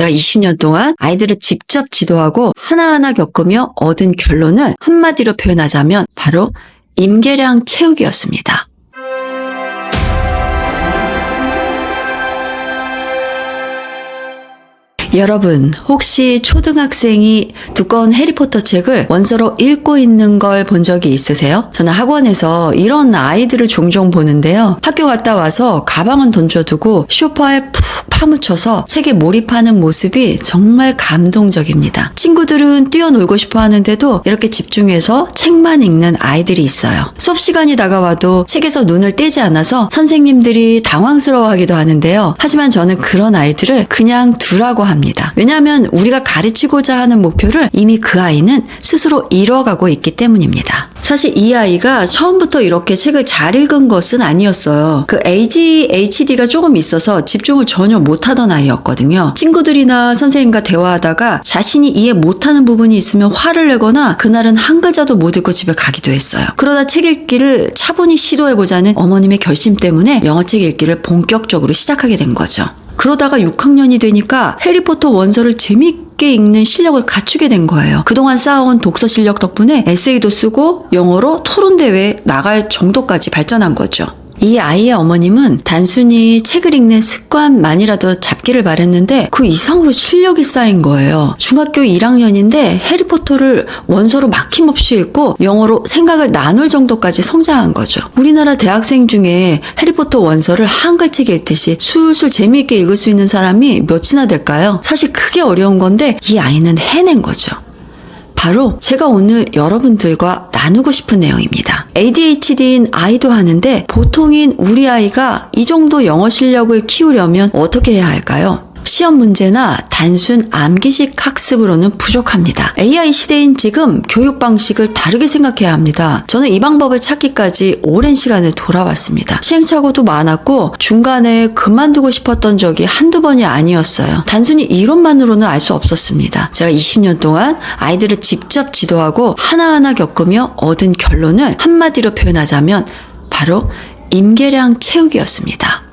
제가 20년 동안 아이들을 직접 지도하고 하나하나 겪으며 얻은 결론을 한마디로 표현하자면 바로 임계량 채우기였습니다. 여러분, 혹시 초등학생이 두꺼운 해리포터 책을 원서로 읽고 있는 걸 본 적이 있으세요? 저는 학원에서 이런 아이들을 종종 보는데요. 학교 갔다 와서 가방은 던져두고 쇼파에 푹 파묻혀서 책에 몰입하는 모습이 정말 감동적입니다. 친구들은 뛰어놀고 싶어 하는데도 이렇게 집중해서 책만 읽는 아이들이 있어요. 수업 시간이 다가와도 책에서 눈을 떼지 않아서 선생님들이 당황스러워하기도 하는데요. 하지만 저는 그런 아이들을 그냥 두라고 합니다. 왜냐하면 우리가 가르치고자 하는 목표를 이미 그 아이는 스스로 이뤄가고 있기 때문입니다. 사실 이 아이가 처음부터 이렇게 책을 잘 읽은 것은 아니었어요. 그 ADHD가 조금 있어서 집중을 전혀 못하던 아이였거든요. 친구들이나 선생님과 대화하다가 자신이 이해 못하는 부분이 있으면 화를 내거나 그날은 한 글자도 못 읽고 집에 가기도 했어요. 그러다 책 읽기를 차분히 시도해보자는 어머님의 결심 때문에 영어책 읽기를 본격적으로 시작하게 된 거죠. 그러다가 6학년이 되니까 해리포터 원서를 재미있게 읽는 실력을 갖추게 된 거예요. 그동안 쌓아온 독서 실력 덕분에 에세이도 쓰고 영어로 토론 대회에 나갈 정도까지 발전한 거죠. 이 아이의 어머님은 단순히 책을 읽는 습관만이라도 잡기를 바랬는데 그 이상으로 실력이 쌓인 거예요. 중학교 1학년인데 해리포터를 원서로 막힘없이 읽고 영어로 생각을 나눌 정도까지 성장한 거죠. 우리나라 대학생 중에 해리포터 원서를 한글책 읽듯이 술술 재미있게 읽을 수 있는 사람이 몇이나 될까요? 사실 그게 어려운 건데 이 아이는 해낸 거죠. 바로 제가 오늘 여러분들과 나누고 싶은 내용입니다. ADHD인 아이도 하는데 보통인 우리 아이가 이 정도 영어 실력을 키우려면 어떻게 해야 할까요? 시험 문제나 단순 암기식 학습으로는 부족합니다. AI 시대인 지금 교육 방식을 다르게 생각해야 합니다. 저는 이 방법을 찾기까지 오랜 시간을 돌아왔습니다. 시행착오도 많았고 중간에 그만두고 싶었던 적이 한두 번이 아니었어요. 단순히 이론만으로는 알 수 없었습니다. 제가 20년 동안 아이들을 직접 지도하고 하나하나 겪으며 얻은 결론을 한마디로 표현하자면 바로 임계량 채우기였습니다.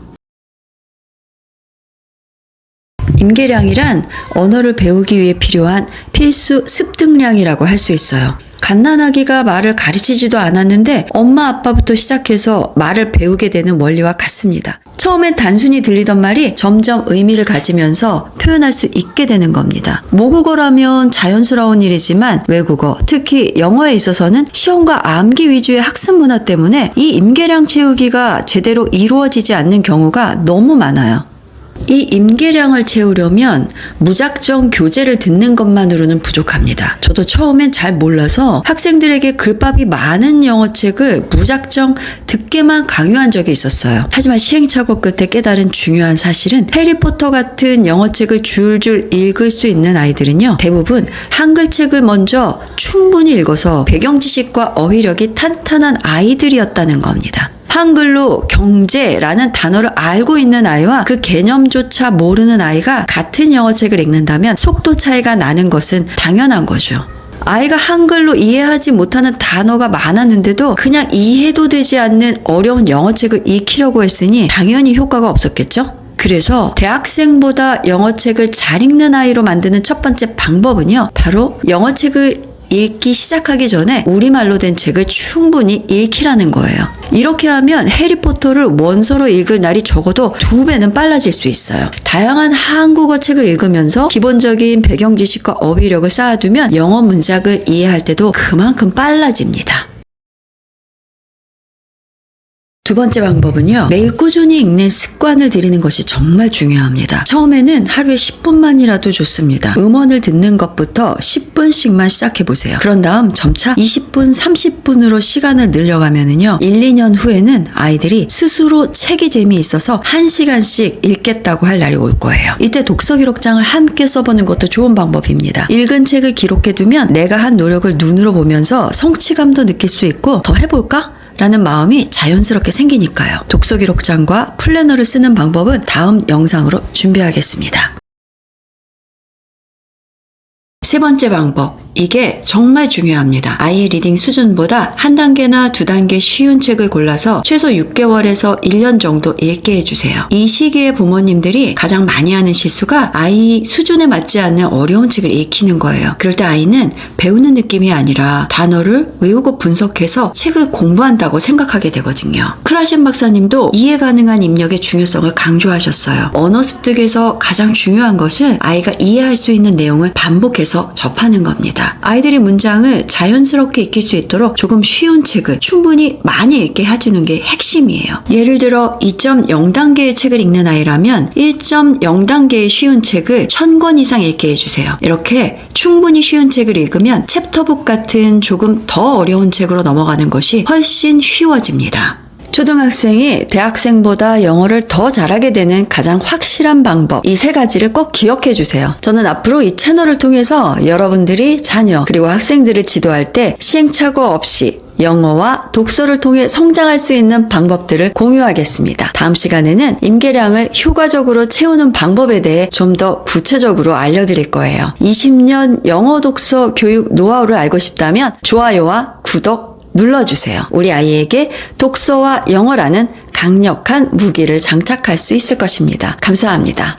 임계량이란 언어를 배우기 위해 필요한 필수 습득량이라고 할 수 있어요. 갓난아기가 말을 가르치지도 않았는데 엄마 아빠부터 시작해서 말을 배우게 되는 원리와 같습니다. 처음엔 단순히 들리던 말이 점점 의미를 가지면서 표현할 수 있게 되는 겁니다. 모국어라면 자연스러운 일이지만 외국어, 특히 영어에 있어서는 시험과 암기 위주의 학습 문화 때문에 이 임계량 채우기가 제대로 이루어지지 않는 경우가 너무 많아요. 이 임계량을 채우려면 무작정 교재를 듣는 것만으로는 부족합니다. 저도 처음엔 잘 몰라서 학생들에게 글밥이 많은 영어책을 무작정 듣게만 강요한 적이 있었어요. 하지만 시행착오 끝에 깨달은 중요한 사실은 해리포터 같은 영어책을 줄줄 읽을 수 있는 아이들은요. 대부분 한글책을 먼저 충분히 읽어서 배경 지식과 어휘력이 탄탄한 아이들이었다는 겁니다. 한글로 경제라는 단어를 알고 있는 아이와 그 개념조차 모르는 아이가 같은 영어책을 읽는다면 속도 차이가 나는 것은 당연한 거죠. 아이가 한글로 이해하지 못하는 단어가 많았는데도 그냥 이해도 되지 않는 어려운 영어책을 익히려고 했으니 당연히 효과가 없었겠죠? 그래서 대학생보다 영어책을 잘 읽는 아이로 만드는 첫 번째 방법은요. 바로 영어책을 읽기 시작하기 전에 우리말로 된 책을 충분히 읽히라는 거예요. 이렇게 하면 해리포터를 원서로 읽을 날이 적어도 두 배는 빨라질 수 있어요. 다양한 한국어 책을 읽으면서 기본적인 배경 지식과 어휘력을 쌓아두면 영어 문장을 이해할 때도 그만큼 빨라집니다. 두 번째 방법은요. 매일 꾸준히 읽는 습관을 들이는 것이 정말 중요합니다. 처음에는 하루에 10분만이라도 좋습니다. 음원을 듣는 것부터 10분 씩만 시작해 보세요. 그런 다음 점차 20분, 30분으로 시간을 늘려가면은요. 1, 2년 후에는 아이들이 스스로 책이 재미있어서 1시간씩 읽겠다고 할 날이 올 거예요. 이때 독서 기록장을 함께 써보는 것도 좋은 방법입니다. 읽은 책을 기록해 두면 내가 한 노력을 눈으로 보면서 성취감도 느낄 수 있고 더 해볼까? 라는 마음이 자연스럽게 생기니까요. 독서 기록장과 플래너를 쓰는 방법은 다음 영상으로 준비하겠습니다. 세 번째 방법, 이게 정말 중요합니다. 아이의 리딩 수준보다 한 단계나 두 단계 쉬운 책을 골라서 최소 6개월에서 1년 정도 읽게 해주세요. 이 시기에 부모님들이 가장 많이 하는 실수가 아이 수준에 맞지 않는 어려운 책을 읽히는 거예요. 그럴 때 아이는 배우는 느낌이 아니라 단어를 외우고 분석해서 책을 공부한다고 생각하게 되거든요. 크라신 박사님도 이해 가능한 입력의 중요성을 강조하셨어요. 언어 습득에서 가장 중요한 것은 아이가 이해할 수 있는 내용을 반복해서 접하는 겁 아이들이 문장을 자연스럽게 익힐 수 있도록 조금 쉬운 책을 충분히 많이 읽게 해주는 게 핵심이에요. 예를 들어 2.0단계의 책을 읽는 아이라면 1.0단계의 쉬운 책을 1000권 이상 읽게 해주세요. 이렇게 충분히 쉬운 책을 읽으면 챕터북 같은 조금 더 어려운 책으로 넘어가는 것이 훨씬 쉬워집니다. 초등학생이 대학생보다 영어를 더 잘하게 되는 가장 확실한 방법. 이 세 가지를 꼭 기억해 주세요. 저는 앞으로 이 채널을 통해서 여러분들이 자녀 그리고 학생들을 지도할 때 시행착오 없이 영어와 독서를 통해 성장할 수 있는 방법들을 공유하겠습니다. 다음 시간에는 임계량을 효과적으로 채우는 방법에 대해 좀 더 구체적으로 알려드릴 거예요. 20년 영어 독서 교육 노하우를 알고 싶다면 좋아요와 구독 눌러주세요. 우리 아이에게 독서와 영어라는 강력한 무기를 장착할 수 있을 것입니다. 감사합니다.